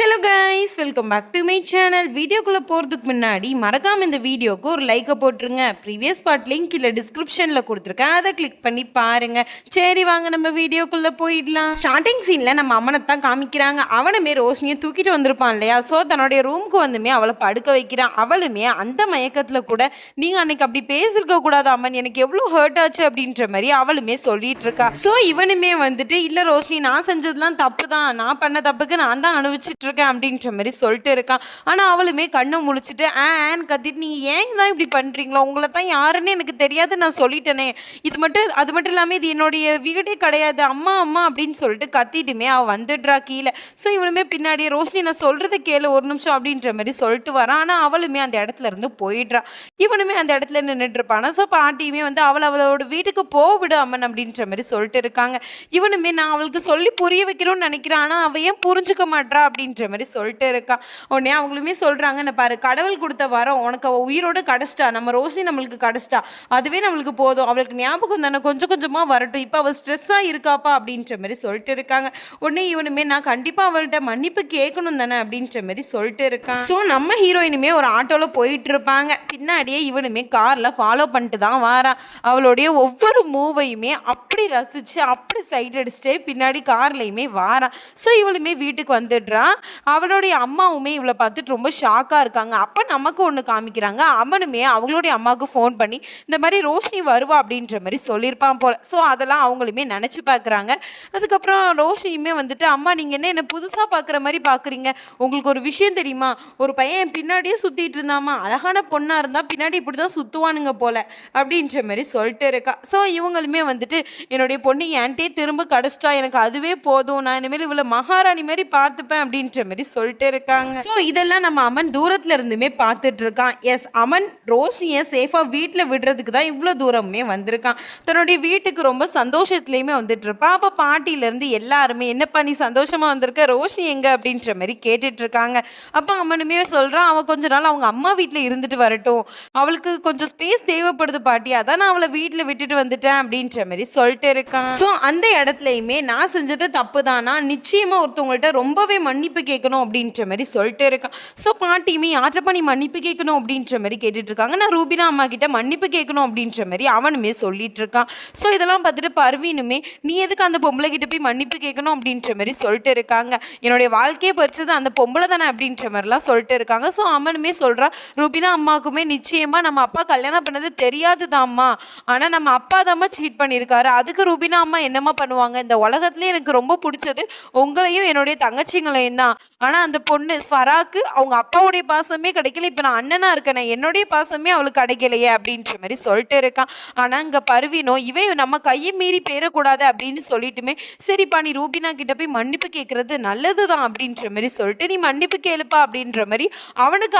Hello guys welcome back to my channel வீடியோக்குள்ளே போகிறதுக்கு முன்னாடி மறக்காமல் இந்த வீடியோக்கு ஒரு லைக்கை போட்டுருங்க. ப்ரீவியஸ் பார்ட் லிங்க் இல்லை டிஸ்கிரிப்ஷனில் கொடுத்துருக்கேன். அதை கிளிக் பண்ணி பாருங்க. சரி வாங்க நம்ம வீடியோக்குள்ளே போயிடலாம். ஸ்டார்டிங் சீனில் நம்ம அம்மனை தான் காமிக்கிறாங்க. அவனுமே ரோஷினியை தூக்கிட்டு வந்திருப்பான் இல்லையா? ஸோ தன்னுடைய ரூமுக்கு வந்துமே அவளை படுக்க வைக்கிறான். அவளுமே அந்த மயக்கத்தில் கூட நீங்கள் அன்னைக்கு அப்படி பேசியிருக்க கூடாது அம்மன். எனக்கு எவ்வளோ ஹர்ட் ஆச்சு அப்படின்ற மாதிரி அவளுமே சொல்லிட்டு இருக்கா. ஸோ இவனுமே வந்துட்டு இல்லை ரோஷினி நான் செஞ்சதுலாம் தப்பு தான் நான் பண்ண தப்புக்கு நான் தான் அனுபவிச்சுட்டு இருக்கேன் அப்படின்ற மாதிரி சொல்லிட்டு இருக்கான். ஆனால் அவளுமே கண்ணை முழிச்சிட்டு ஆன் கத்திட்டு நீங்கள் ஏன் தான் இப்படி பண்ணுறீங்களோ உங்களை தான் யாருன்னு எனக்கு தெரியாது நான் சொல்லிட்டேனே. இது மட்டும் அது மட்டும் இல்லாமல் இது என்னுடைய வீடே கிடையாது. அம்மா அம்மா அப்படின்னு சொல்லிட்டு கத்திட்டுமே அவள் வந்துடுறா கீழே. ஸோ இவனுமே பின்னாடி ரோஷினி நான் சொல்கிறத கேளு ஒரு நிமிஷம் அப்படின்ற மாதிரி சொல்லிட்டு வரான். ஆனால் அவளுமே அந்த இடத்துல இருந்து போயிடுறா. இவனுமே அந்த இடத்துல நின்றுட்டு இருப்பானா. ஸோ பாட்டியுமே வந்து அவள் அவளோட வீட்டுக்கு போவிடு அம்மன் அப்படின்ற மாதிரி சொல்லிட்டு இருக்காங்க. இவனுமே நான் அவளுக்கு சொல்லி புரிய வைக்கிறோன்னு நினைக்கிறான். ஆனால் அவள் ஏன் புரிஞ்சுக்க மாட்டா அப்படின்ற மாதிரி சொல்லிட்டு இருக்கான் உடனே அவங்களுமே சொல்கிறாங்கன்னு பாரு கடவுள் கொடுத்த வரோம் உனக்கு அவள் உயிரோட கிடச்சிட்டா நம்ம ரோஷி நம்மளுக்கு கிடச்சிட்டா அதுவே நம்மளுக்கு போதும். அவளுக்கு ஞாபகம் தானே கொஞ்சம் கொஞ்சமாக வரட்டும். இப்போ அவள் ஸ்ட்ரெஸ்ஸாக இருக்காப்பா அப்படின்ற மாதிரி சொல்லிட்டு இருக்காங்க. உடனே இவனுமே நான் கண்டிப்பாக அவள்கிட்ட மன்னிப்பு கேட்கணும் தானே அப்படின்ற மாதிரி சொல்லிட்டு இருக்கான் ஸோ நம்ம ஹீரோயினுமே ஒரு ஆட்டோவில் போயிட்டு இருப்பாங்க. பின்னாடியே இவனுமே காரில் ஃபாலோ பண்ணிட்டு தான் வாரான் அவளுடைய ஒவ்வொரு மூவையுமே அப்படி ரசித்து அப்படி சைட் அடிச்சுட்டே பின்னாடி கார்லையுமே வாரான் ஸோ இவளுமே வீட்டுக்கு வந்துடுறான் அவளுடைய அம்மாவுமே இவளை பார்த்துட்டு ரொம்ப ஷாக்காக இருக்காங்க. அப்போ நமக்கு ஒன்று காமிக்கிறாங்க. அவனுமே அவங்களுடைய அம்மாவுக்கு ஃபோன் பண்ணி இந்த மாதிரி ரோஷினி வருவா? அப்படின்ற மாதிரி சொல்லியிருப்பான் போல். ஸோ அதெல்லாம் அவங்களுமே நினச்சி பார்க்குறாங்க. அதுக்கப்புறம் ரோஷினியுமே வந்துட்டு அம்மா நீங்கள் என்ன என்ன புதுசாக பார்க்குற மாதிரி பார்க்குறீங்க? உங்களுக்கு ஒரு விஷயம் தெரியுமா? ஒரு பையன் என் பின்னாடியே சுற்றிட்டு இருந்தாமா? அழகான பொண்ணாக இருந்தால் பின்னாடி இப்படி தான் சுற்றுவானுங்க போல். அப்படின்ற மாதிரி சொல்லிட்டு இருக்கா. ஸோ இவங்களுமே வந்துட்டு என்னுடைய பொண்ணு என்கிட்டயே திரும்ப கிடச்சிட்டா. எனக்கு அதுவே போதும். நான் இனிமேல் இவ்வளோ மகாராணி மாதிரி பார்த்துப்பேன். அப்படின்னு அப்படின்ற மாதிரி சொல்லிட்டு இருக்காங்க. ஸோ இதெல்லாம் நம்ம அமன் தூரத்துல இருந்துமே பார்த்துட்டு இருக்கான் எஸ் அமன் ரோஷினியை சேஃபாக வீட்டில் விடுறதுக்கு தான் இவ்வளோ தூரமுமே வந்திருக்கான். தன்னுடைய வீட்டுக்கு ரொம்ப சந்தோஷத்துலேயுமே வந்துட்டு இருப்பான் அப்போ பாட்டியிலேருந்து எல்லாருமே என்னப்பா நீ சந்தோஷமா வந்திருக்க? ரோஷினி எங்க? அப்படின்ற மாதிரி கேட்டுட்டு இருக்காங்க அப்போ அம்மனுமே சொல்கிறான் அவன் கொஞ்ச நாள் அவங்க அம்மா வீட்டில் இருந்துட்டு வரட்டும். அவளுக்கு கொஞ்சம் ஸ்பேஸ் தேவைப்படுது பாட்டி. அதான் நான் அவளை வீட்டில் விட்டுட்டு வந்துட்டேன் அப்படின்ற மாதிரி சொல்லிட்டு இருக்கான். ஸோ அந்த இடத்துலையுமே நான் செஞ்சது தப்பு தானா நிச்சயமாக ஒருத்தவங்கள்ட்ட ரொம்பவே மன்னிப்பு கேட்கணும் அப்படின்ற மாதிரி சொல்லிட்டு இருக்கான் ஸோ பாட்டியுமே யார்கிட்ட நீ மன்னிப்பு கேட்கணும் அப்படின்ற மாதிரி கேட்டுட்டு இருக்காங்க நான் ரூபினா அம்மா கிட்ட மன்னிப்பு கேட்கணும் அப்படின்ற மாதிரி அவனுமே சொல்லிட்டு இருக்கான் ஸோ இதெல்லாம் பார்த்துட்டு பர்வீனுமே நீ எதுக்கு அந்த பொம்பளை கிட்ட போய் மன்னிப்பு கேட்கணும் அப்படின்ற மாதிரி சொல்லிட்டு இருக்காங்க. என்னுடைய வாழ்க்கையை பறிச்சது அந்த பொம்பளை தானே அப்படின்ற மாதிரிலாம் சொல்லிட்டு இருக்காங்க. ஸோ அவனுமே சொல்கிறான் ரூபினா அம்மாவுக்குமே நிச்சயமாக நம்ம அப்பா கல்யாணம் பண்ணது தெரியாது தாம்மா ஆனால் நம்ம அப்பா தாம்மா சீட் பண்ணியிருக்காரு. அதுக்கு ரூபினா அம்மா என்னம்மா பண்ணுவாங்க? இந்த உலகத்துலேயே எனக்கு ரொம்ப பிடிச்சது உங்களையும் என்னுடைய தங்கச்சிங்களையும் தான். ஆனால் அந்த பொண்ணு ஃபராக்கு அவங்க அப்பாவுடைய பாசமே கிடைக்கல. இப்போ நான் அண்ணனா இருக்கேனே என்னுடைய பாசமே அவளுக்கு கிடைக்கலையே அப்படின்ற மாதிரி சொல்லிட்டு இருக்கான் ஆனால் இங்கே பருவினோ இவன் நம்ம கையை மீறி பேரக்கூடாது அப்படின்னு சொல்லிட்டுமே சரிப்பா நீ ரூபினா கிட்ட போய் மன்னிப்பு கேட்கறது நல்லது தான் அப்படின்ற மாதிரி சொல்லிட்டு நீ மன்னிப்பு கேளுப்பா அப்படின்ற மாதிரி அவனுக்கு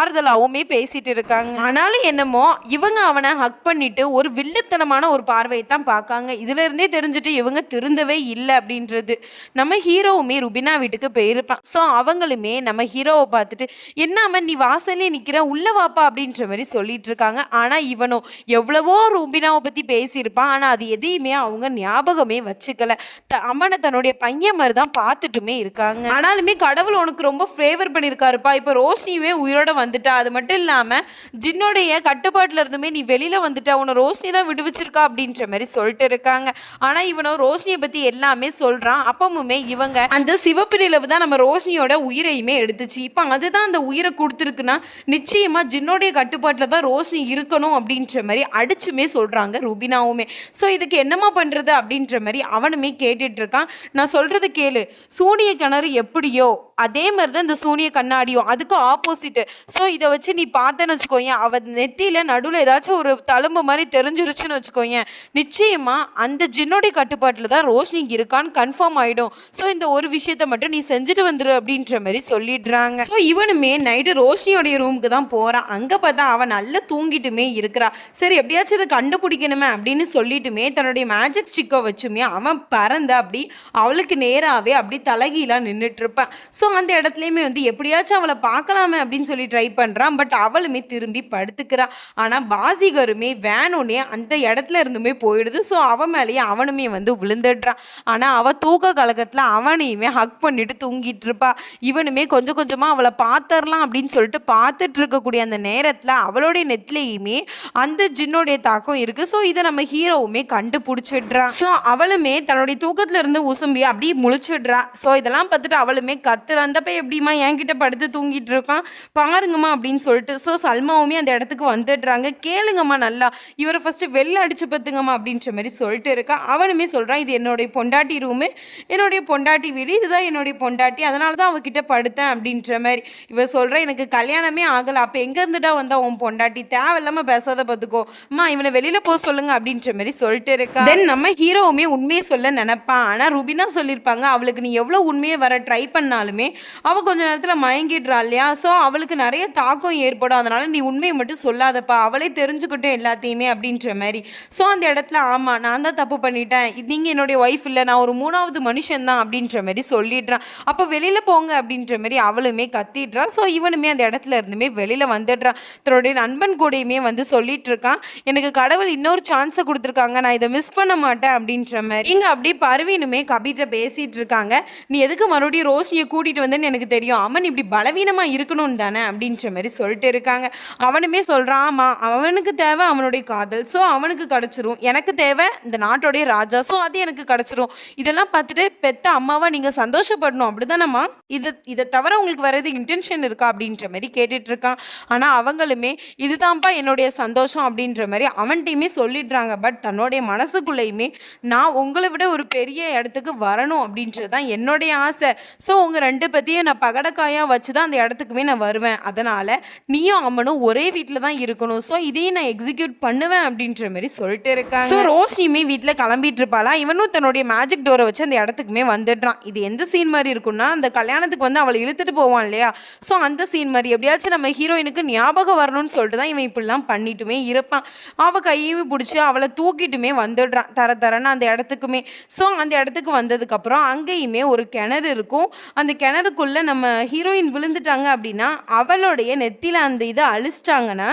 ஆறுதலாகவுமே பேசிட்டு இருக்காங்க. ஆனாலும் என்னமோ இவங்க அவனை ஹக் பண்ணிட்டு ஒரு வில்லத்தனமான ஒரு பார்வையை தான் பார்க்காங்க. இதுல இருந்தே தெரிஞ்சுட்டு இவங்க திருந்தவே இல்லை அப்படின்றது. நம்ம ஹீரோவுமே ருபினா வீட்டுக்கு போயிருப்பான் ஸோ அவங்களுமே நம்ம ஹீரோவை பார்த்துட்டு என்னாம நீ வாசல்லே நிற்கிற உள்ள வாப்பா? அப்படின்ற மாதிரி சொல்லிட்டு இருக்காங்க ஆனால் இவனும் எவ்வளவோ ரூபினாவை பற்றி பேசியிருப்பான். ஆனால் அது எதையுமே அவங்க ஞாபகமே வச்சுக்கல. த- அம்மனை தன்னுடைய பையன் மாதிரி தான் பார்த்துட்டுமே இருக்காங்க. ஆனாலுமே கடவுள் உனக்கு ரொம்ப ஃபேவர் பண்ணியிருக்காருப்பா. இப்போ ரோஷினியுமே உயிரோட வந்துட்டா. அது மட்டும் இல்லாமல் ஜின்னோடைய கட்டுப்பாட்டில் இருந்துமே நீ வெளியில் வந்துட்ட. உன்னை ரோஷினி தான் விடுவிச்சிருக்கா அப்படின்ற மாதிரி சொல்லிட்டு இருக்காங்க. ஆனால் இவனும் ரோஷினியை பற்றி எல்லாமே சொல்கிறான் அப்பமுமே இவங்க அந்த சிவப்பு நிலவு தான் நம்ம ரோஷினியோட உயிரையுமே எடுத்துச்சு. இப்போ அதுதான் அந்த உயிரை கொடுத்துருக்குன்னா நிச்சயமாக ஜின்னோடைய கட்டுப்பாட்டில் தான் ரோஷினி இருக்கணும் அப்படின்ற மாதிரி அடிச்சுமே சொல்கிறாங்க ருபினாவுமே. ஸோ இதுக்கு என்னம்மா பண்ணுறது அப்படின்ற மாதிரி அவனுமே கேட்டுட்டு இருக்கான். நான் சொல்கிறது கேளு. சூனிய கிணறு எப்படியோ அதே மாதிரி தான் இந்த சூனிய கண்ணாடியும் அதுக்கு ஆப்போசிட்டு ஸோ இதை வச்சு நீ பார்த்தேன்னு வச்சுக்கோயேன் அவ நெத்தியில் நடுவில் ஏதாச்சும் ஒரு தழும்பு மாதிரி தெரிஞ்சிருச்சுன்னு வச்சுக்கோயேன் நிச்சயமாக அந்த ஜின்னோடைய கட்டுப்பாட்டில் தான் ரோஷினி இருக்கான்னு கன்ஃபார்ம் ஆகிடும் ஸோ இந்த ஒரு விஷயத்த மட்டும் நீ செஞ்சுட்டு வந்துரு அப்படின்ற மாதிரி சொல்லிடுறாங்க. ஸோ இவனுமே நைட்டு ரோஷினியோடைய ரூமுக்கு தான் போகிறான் அங்கே பார்த்தா அவன் நல்லா தூங்கிட்டுமே இருக்கிறா. சரி எப்படியாச்சும் இதை கண்டுபிடிக்கணுமே அப்படின்னு சொல்லிட்டுமே தன்னுடைய மேஜிக் ஸ்டிக்கை வச்சுமே அவன் பறந்து அப்படி அவளுக்கு நேராகவே அப்படி தலகிலாம் நின்றுட்டு இருப்பான் ஸோ அந்த இடத்துலையுமே வந்து எப்படியாச்சும் அவளை பார்க்கலாமே அப்படின்னு சொல்லி ட்ரை பண்ணுறான் பட் அவளுமே திரும்பி படுத்துக்கிறா. ஆனால் பாசிகருமே வேணுனே அந்த இடத்துல இருந்துமே போயிடுது. ஸோ அவன் மேலேயே அவனுமே வந்து விழுந்துடுறான் ஆனால் அவள் தூக்க கழகத்தில் அவனையுமே ஹக் பண்ணிட்டு தூங்கிட்டு. பண்ணிட்டு இருப்பா இவனுமே கொஞ்சம் கொஞ்சமா அவளை பார்த்தரலாம் அப்படின்னு சொல்லிட்டு பார்த்துட்டு இருக்கக்கூடிய அந்த நேரத்துல அவளுடைய நெத்திலையுமே அந்த ஜின்னுடைய தாக்கம் இருக்கு. ஸோ இதை நம்ம ஹீரோவுமே கண்டுபிடிச்சிடுறான் ஸோ அவளுமே தன்னுடைய தூக்கத்துல இருந்து உசும்பி அப்படியே முழிச்சிடுறா. ஸோ இதெல்லாம் பார்த்துட்டு அவளுமே கத்துற. அந்த பையன் எப்படிமா என்கிட்ட படுத்து தூங்கிட்டு இருக்கான்? பாருங்கம்மா அப்படின்னு சொல்லிட்டு ஸோ சல்மாவுமே அந்த இடத்துக்கு வந்துடுறாங்க. கேளுங்கம்மா நல்லா இவரை ஃபர்ஸ்ட் வெளில அடிச்சு பத்துங்கம்மா அப்படின்ற மாதிரி சொல்லிட்டு இருக்கா. அவனுமே சொல்றான் இது என்னுடைய பொண்டாட்டி ரூமு என்னுடைய பொண்டாட்டி வீடு இதுதான் என்னுடைய பொண்டாட்டி அதனால தான் அவகிட்ட படுத்தேன் அப்படின்ற மாதிரி. இவ சொல்கிற எனக்கு கல்யாணமே ஆகலை. அப்போ எங்கேருந்துடா வந்தால் வந்தா உன் பொண்டாட்டி? தேவையில்லாமல் பேசாத பார்த்துக்கோ அம்மா இவனை வெளியில் போக சொல்லுங்க அப்படின்ற மாதிரி சொல்லிட்டு இருக்கா. தென் நம்ம ஹீரோவுமே உண்மையை சொல்ல நினைப்பான். ஆனால் ருபினா சொல்லியிருப்பாங்க அவளுக்கு நீ எவ்வளோ உண்மையை வர ட்ரை பண்ணாலுமே அவள் கொஞ்ச நேரத்தில் மயங்கிடுறா இல்லையா? ஸோ அவளுக்கு நிறைய தாக்கம் ஏற்படும். அதனால நீ உண்மையை மட்டும் சொல்லாதப்பா. அவளே தெரிஞ்சுக்கிட்டும் எல்லாத்தையுமே அப்படின்ற மாதிரி. ஸோ அந்த இடத்துல ஆமாம் நான் தான் தப்பு பண்ணிட்டேன். நீங்கள் என்னுடைய ஒய்ஃப் இல்லை. நான் ஒரு மூணாவது மனுஷன் தான் அப்படின்ற மாதிரி சொல்லிடுறான் அப்போ வெளியில போங்க அப்படின்ற மாதிரி அவளுமே கத்திடுறா. ஸோ இவனுமே அந்த இடத்துல இருந்துமே வெளியில வந்துடுறான் தன்னுடைய நண்பன் கூடயுமே வந்து சொல்லிட்டு இருக்கான் எனக்கு கடவுள் இன்னொரு சான்ஸை கொடுத்துருக்காங்க. நான் இதை மிஸ் பண்ண மாட்டேன் அப்படின்ற மாதிரி. இங்கே அப்படியே பரவீனுமே கபிட்ட பேசிட்டு இருக்காங்க நீ எதுக்கு மறுபடியும் ரோஷினியை கூட்டிட்டு வந்தேன்னு எனக்கு தெரியும். அவன் இப்படி பலவீனமாக இருக்கணும் தானே அப்படின்ற மாதிரி சொல்லிட்டு இருக்காங்க. அவனுமே சொல்கிறான் ஆமாம் அவனுக்கு தேவை அவனுடைய காதல். ஸோ அவனுக்கு கிடைச்சிரும். எனக்கு தேவை இந்த நாட்டோடைய ராஜா. ஸோ அது எனக்கு கிடச்சிரும். இதெல்லாம் பார்த்துட்டு பெத்த அம்மாவை நீங்கள் சந்தோஷப்படணும். அப்படி தான் நிதானமா இது இதை தவிர உங்களுக்கு வேற எது இன்டென்ஷன் இருக்கா அப்படின்ற மாதிரி கேட்டுட்டு இருக்கான் ஆனா அவங்களுமே இதுதான்ப்பா என்னுடைய சந்தோஷம் அப்படின்ற மாதிரி அவன்கிட்டயுமே சொல்லிடுறாங்க. பட் தன்னுடைய மனசுக்குள்ளேயுமே நான் உங்களை விட ஒரு பெரிய இடத்துக்கு வரணும் அப்படின்றது தான் என்னுடைய ஆசை. ஸோ உங்க ரெண்டு பத்தியும் நான் பகடக்காயா வச்சு தான் அந்த இடத்துக்குமே நான் வருவேன். அதனால நீயும் அம்மனும் ஒரே வீட்டில் தான் இருக்கணும். ஸோ இதையும் நான் எக்ஸிக்யூட் பண்ணுவேன் அப்படின்ற மாதிரி சொல்லிட்டு இருக்காங்க. ஸோ ரோஷினியுமே வீட்டில் கிளம்பிட்டு இருப்பாளா? இவனும் தன்னுடைய மேஜிக் டோரை வச்சு அந்த இடத்துக்குமே வந்துடுறான். இது எந்த சீன் மாதிரி இருக்கும்னா அந்த கல்யாணத்துக்கு வந்து அவளை இழுத்துட்டு போவான் இல்லையா? ஸோ அந்த சீன் மாதிரி எப்படியாச்சும் நம்ம ஹீரோயினுக்கு ஞாபகம் வரணும்னு சொல்லிட்டு தான் இவன் இப்படிலாம் பண்ணிட்டுமே இருப்பான். அவள் கையுமே பிடிச்சி அவளை தூக்கிட்டுமே வந்துடுறான் தர தரன்னு அந்த இடத்துக்குமே. ஸோ அந்த இடத்துக்கு வந்ததுக்கப்புறம் அங்கேயுமே ஒரு கிணறு இருக்கும். அந்த கிணறுக்குள்ளே நம்ம ஹீரோயின் விழுந்துட்டாங்க அப்படின்னா அவளுடைய நெத்தியில் அந்த இதை அழிச்சிட்டாங்கன்னா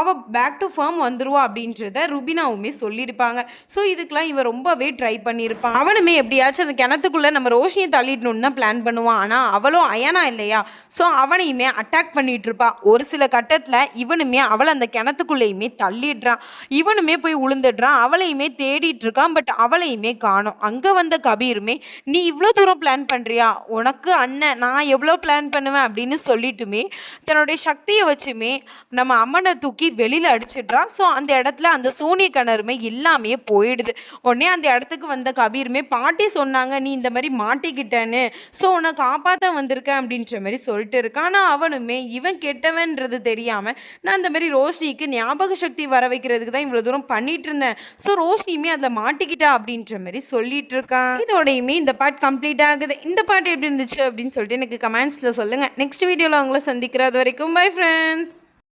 அவள் பேக் டு ஃபார்ம் வந்துருவா அப்படின்றத ருபினாவுமே சொல்லியிருப்பாங்க. ஸோ இதுக்கெலாம் இவன் ரொம்பவே ட்ரை பண்ணியிருப்பான். அவனுமே எப்படியாச்சும் அந்த கிணத்துக்குள்ள நம்ம ரோஷினியை தள்ளிடணும்னு தான் பிளான் பண்ணுவான். ஆனால் அவளும் அயனா இல்லையா? ஸோ அவனையுமே அட்டாக் பண்ணிட்டு இருப்பா ஒரு சில கட்டத்தில் இவனுமே அவளை அந்த கிணத்துக்குள்ளேயுமே தள்ளிடுறான். இவனுமே போய் உளுந்துடுறான். அவளையுமே தேடிட்டு இருக்கான் பட் அவளையுமே காணும். அங்கே வந்த கபீருமே நீ இவ்வளோ தூரம் பிளான் பண்ணுறியா உனக்கு அண்ணன் நான் எவ்வளோ பிளான் பண்ணுவேன்? அப்படின்னு சொல்லிட்டுமே தன்னுடைய சக்தியை வச்சுமே நம்ம அம்மனை தூக்கி வெளியில் அடிச்சிடுறான். ஸோ அந்த இடத்துல அந்த சூனிய கிணறுமே எல்லாமே போயிடுது. உடனே அந்த இடத்துக்கு வந்த கபீருமே பாட்டி சொன்னாங்க நீ இந்த மாதிரி மாட்டிக்கிட்டேன்னு. ஸோ உனக்கு உன்னை காப்பாற்ற வந்திருக்கேன் அப்படின்ற மாதிரி சொல்லிட்டு இருக்கான் ஆனால் அவனுமே இவன் கெட்டவன்றது தெரியாமல் நான் அந்த மாதிரி ரோஷினிக்கு ஞாபக சக்தி வர வைக்கிறதுக்கு தான் இவ்வளோ தூரம் பண்ணிட்டு இருந்தேன். ஸோ ரோஷினியுமே அதில் மாட்டிக்கிட்டா அப்படின்ற மாதிரி சொல்லிட்டு இருக்கான் இதோடையுமே இந்த பாட் கம்ப்ளீட் ஆகுது. இந்த பாட்டு எப்படி இருந்துச்சு அப்படின்னு சொல்லிட்டு எனக்கு கமெண்ட்ஸில் சொல்லுங்கள் நெக்ஸ்ட் வீடியோவில் அவங்கள சந்திக்கிறது வரைக்கும் பை ஃப்ரெண்ட்ஸ்